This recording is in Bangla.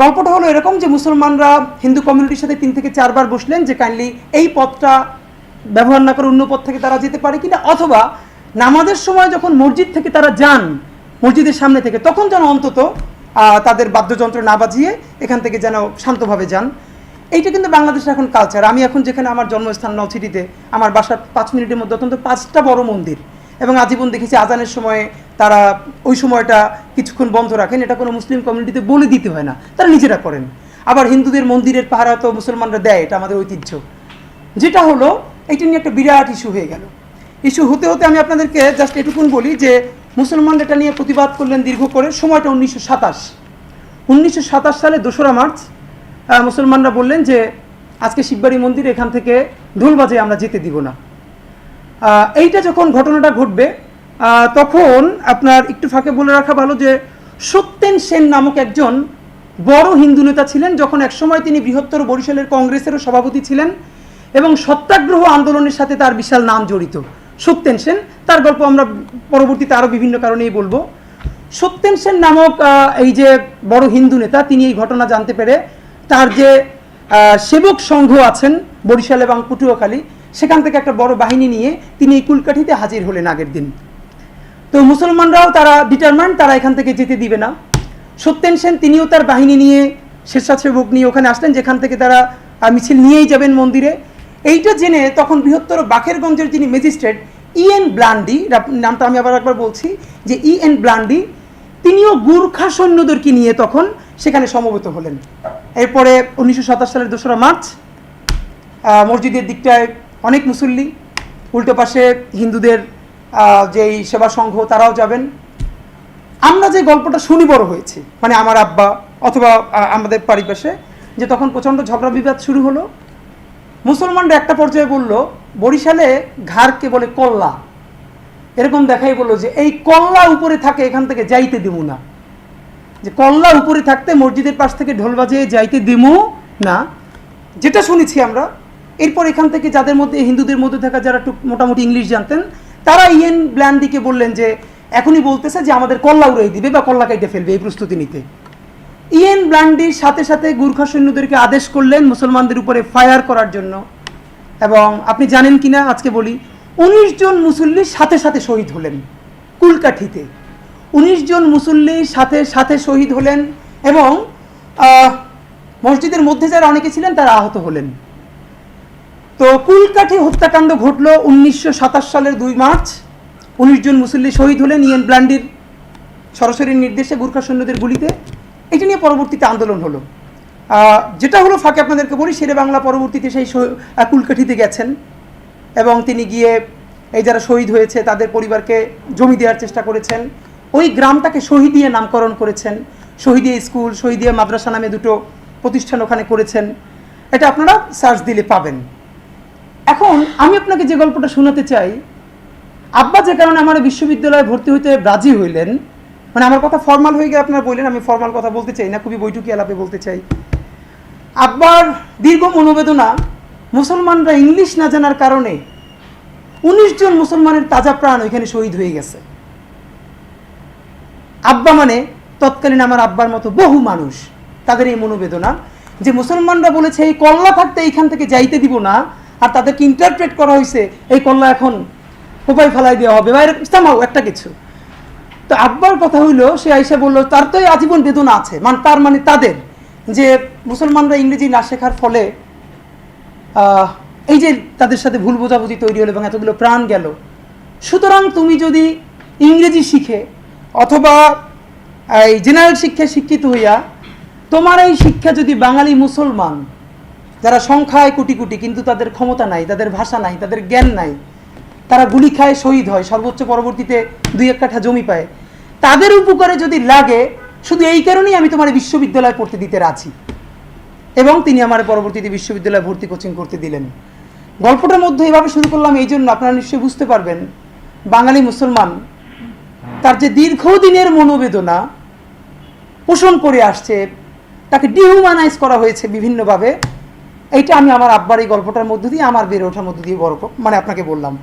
গল্পটা হলো এরকম যে মুসলমানরা হিন্দু কমিউনিটির সাথে তিন থেকে চারবার বসলেন যে কাইন্ডলি এই পথটা ব্যবহার না করে অন্য পথ থেকে তারা যেতে পারে কিনা, অথবা নামাজের সময় যখন মসজিদ থেকে তারা যান, মসজিদের সামনে থেকে, তখন যেন অন্তত তাদের বাদ্যযন্ত্র না বাজিয়ে এখান থেকে যেন শান্তভাবে যান। এইটা কিন্তু বাংলাদেশের এখন কালচার আমি এখন যেখানে আমার জন্মস্থান নলছিটিতে, আমার বাসার পাঁচ মিনিটের মধ্যে অত্যন্ত পাঁচটা বড় মন্দির, এবং আজীবন দেখেছি আজানের সময়ে তারা ওই সময়টা কিছুক্ষণ বন্ধ রাখেন, এটা কোনো মুসলিম কমিউনিটিতে বলে দিতে হয় না, তারা নিজেরা করেন। আবার হিন্দুদের মন্দিরের পাহারা তো মুসলমানরা দেয়, এটা আমাদের ঐতিহ্য। যেটা হলো এটা নিয়ে একটা বিরাট ইস্যু হয়ে গেল। ইস্যু হতে হতে আমি আপনাদেরকে জাস্ট এটুকুন বলি যে, মুসলমানরা এটা নিয়ে প্রতিবাদ করলেন দীর্ঘ করে, সময়টা উনিশশো সাতাশ। উনিশশো সাতাশ সালে দোসরা মার্চ মুসলমানরা বললেন যে, আজকে শিববাড়ি মন্দির এখান থেকে ঢোল বাজে আমরা যেতে দিব না। এইটা যখন ঘটনাটা ঘটবে তখন আপনার একটু ফাঁকে বলে রাখা ভালো যে সত্যেন সেন নামক একজন বড় হিন্দু নেতা ছিলেন, যখন একসময় তিনি বৃহত্তর বরিশালের কংগ্রেসেরও সভাপতি ছিলেন এবং সত্যাগ্রহ আন্দোলনের সাথে তার বিশাল নাম জড়িত। সত্যেন সেন, তার গল্প আমরা পরবর্তীতে আরও বিভিন্ন কারণেই বলব। সত্যেন সেন নামক এই যে বড় হিন্দু নেতা, তিনি এই ঘটনা জানতে পেরে তার যে সেবক সংঘ আছেন বরিশাল এবং পটুয়াখালী, সেখান থেকে একটা বড় বাহিনী নিয়ে তিনি এই কুলকাঠিতে হাজির হলেন আগের দিন। তো মুসলমানরাও তারা ডিটারমান্ড তারা এখান থেকে যেতে দিবে না। সত্যেন সেন তিনিও তার বাহিনী নিয়ে স্বেচ্ছাসেবক নিয়ে ওখানে আসলেন, যেখান থেকে তারা মিছিল নিয়েই যাবেন মন্দিরে। এইটা জেনে তখন বৃহত্তর বাখেরগঞ্জের যিনি ম্যাজিস্ট্রেট ইএন ব্লান্ডি নামটা আমি আবার একবার বলছি, যে ইএন ব্লান্ডি, তিনিও গুর্খা সৈন্যদেরকে নিয়ে তখন সেখানে সমবেত হলেন। এরপরে উনিশশো সাতাশ সালের দোসরা মার্চ মসজিদের দিকটায় অনেক মুসল্লি, উল্টো পাশে হিন্দুদের যেই সেবা সংঘ, তারাও যাবেন। আমরা যে গল্পটা শুনি বড় হয়েছে মানে আমার আব্বা অথবা আমাদের পারিপাশে যে তখন প্রচণ্ড ঝগড়া বিবাদ শুরু হলো। মুসলমানরা একটা পর্যায়ে বলল, বরিশালে ঘাড়কে বলে কল্লা। এরকম দেখাই বলল যে, এই কল্লা উপরে থাকে, এখান থেকে যাইতে দেবো না। যে কল্লা উপরে থাকতে মসজিদের পাশ থেকে ঢোল বাজিয়ে যাইতে দিমু না। যেটা শুনেছি আমরা, এরপর এখান থেকে যাদের মধ্যে, হিন্দুদের মধ্যে থাকা যারা মোটামুটি ইংলিশ জানতেন তারা ইয়েন ব্ল্যান্ডিকে বললেন যে, এখনই বলতেছে যে আমাদের কল্লা উড়াই দিবে বা কল্লা কাইটে ফেলবে এই প্রস্তুতি নিতে। ইয়েন ব্ল্যান্ডির সাথে সাথে গুর্খা সৈন্যদেরকে আদেশ করলেন মুসলমানদের উপরে ফায়ার করার জন্য। এবং আপনি জানেন কিনা, আজকে বলি, উনিশ জন মুসল্লি সাথে সাথে শহীদ হলেন কুলকাঠিতে। উনিশ জন মুসল্লি সাথে সাথে শহীদ হলেন এবং মসজিদের মধ্যে যারা অনেকে ছিলেন তারা আহত হলেন। তো কুলকাঠি হত্যাকাণ্ড ঘটল উনিশশো সাতাশ সালের দুই মার্চ। উনিশ জন মুসল্লি শহীদ হলেন ইয়েন ব্ল্যান্ডির সরাসরি নির্দেশে গুর্খা সৈন্যদের গুলিতে। এটা নিয়ে পরবর্তীতে আন্দোলন হলো। যেটা হলো ফাঁকে আপনাদেরকে বলি, শেরে বাংলা পরবর্তীতে সেই কুলকাঠিতে গেছেন এবং তিনি গিয়ে এই যারা শহীদ হয়েছে তাদের পরিবারকে জমি দেওয়ার চেষ্টা করেছেন। ওই গ্রামটাকে শহীদিয়ে নামকরণ করেছেন। শহীদিয়া স্কুল, শহীদিয়া মাদ্রাসা নামে দুটো প্রতিষ্ঠান ওখানে করেছেন। এটা আপনারা সার্চ দিলে পাবেন। এখন আমি আপনাকে যে গল্পটা শোনাতে চাই, আব্বা যে কারণে আমার বিশ্ববিদ্যালয়ে ভর্তি হইতে রাজি হইলেন মানে আমার কথা ফর্মাল হয়ে গিয়ে আপনারা বললেন, আমি ফর্মাল কথা বলতে চাই না, খুবই বৈঠকি আলাপে বলতে চাই। আব্বার দীর্ঘ মনোবেদনা মুসলমানরা ইংলিশ না জানার কারণে উনিশ জন মুসলমানের তাজা প্রাণ ওইখানে শহীদ হয়ে গেছে। আব্বা মানে তৎকালীন আমার আব্বার মতো বহু মানুষ, তাদের এই মনোবেদনা যে মুসলমানরা বলেছে, এই কল্লা থাকতে এইখান থেকে যাইতে দিব না আর তাদেরকে ইন্টারপ্রেট করা হয়েছে এই কল্লা এখন কোপাই ফেলাই দেওয়া হবে। বা এরকম একটা কিছু। তো আব্বার কথা হইল, সে আইসা বলল, তার তো আজীবন বেদনা আছে। মানে তার মানে তাদের, যে মুসলমানরা ইংরেজি না শেখার ফলে এই যে তাদের সাথে ভুল বোঝাবুঝি তৈরি হলো এবং এতগুলো প্রাণ গেল। সুতরাং তুমি যদি ইংরেজি শিখে অথবা এই জেনারেল শিক্ষায় শিক্ষিত হইয়া, তোমার এই শিক্ষা যদি বাঙালি মুসলমান যারা সংখ্যায় কোটি কোটি, কিন্তু তাদের ক্ষমতা নাই, তাদের ভাষা নাই, তাদের জ্ঞান নাই, তারা গুলি খায়, শহীদ হয়, সর্বোচ্চ পরবর্তীতে দুই এক কাঠা জমি পায়। তাদের উপকারে যদি লাগে, শুধু এই কারণেই আমি তোমার বিশ্ববিদ্যালয়ে পড়তে দিতে রাজি। এবং তিনি আমার পরবর্তীতে বিশ্ববিদ্যালয়ে ভর্তি কোচিং করতে দিলেন। গল্পটার মধ্যে এভাবে শুরু করলাম এই জন্য আপনারা নিশ্চয়ই বুঝতে পারবেন, বাঙালি মুসলমান তার যে দীর্ঘদিনের মনোবেদনা পোষণ করে আসছে, তাকে ডিহুম্যানাইজ করা হয়েছে বিভিন্নভাবে। এইটা আমি আমার আব্বার এই গল্পটার মধ্য দিয়ে, আমার বেড়ে ওঠার মধ্য দিয়ে বড় মানে আপনাকে বললাম।